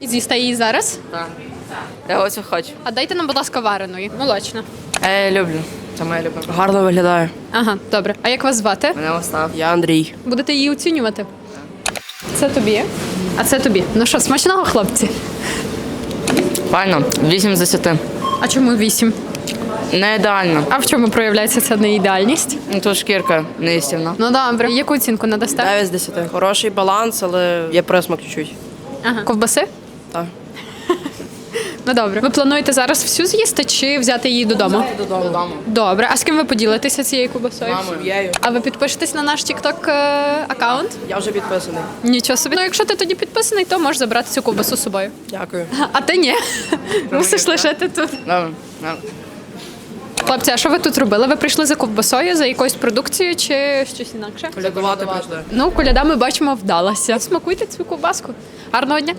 І з'їсте її зараз. Так. Я ось хочу. А дайте нам, будь ласка, вареної, молочно. Я люблю. Це моя любима. Гарно виглядає. Ага, добре. А як вас звати? Мене остав. Я Андрій. Будете її оцінювати? Це тобі. А це тобі. Ну що, смачного, хлопці? Файно. 8 з 10. А чому вісім? Не ідеально. А в чому проявляється ця неідеальність? Ну, Тут шкірка неїстівна. Ну добре. Яку оцінку надасте? 9 з 10. Хороший баланс, але є присмак чуть-чуть. Ага. Ковбаси? Так. Ну добре. Ви плануєте зараз всю з'їсти чи взяти її додому? Додому. Добре. А з ким ви поділитеся цією ковбасою? Сім'єю. А ви підпишетесь на наш TikTok е, аккаунт? Я вже підписаний. Нічого собі. Ну, якщо ти тоді підписаний, то можеш забрати цю ковбасу з собою. Дякую. А ти ні. Мусиш лишити тут. Добре. Добре. Хлопці, а що ви тут робили? Ви прийшли за ковбасою, за якоюсь продукцією чи щось інакше? Колядувати прийшли. Ну, коляда ми бачимо, вдалася. Смакуйте цю ковбаску. Гарного дня.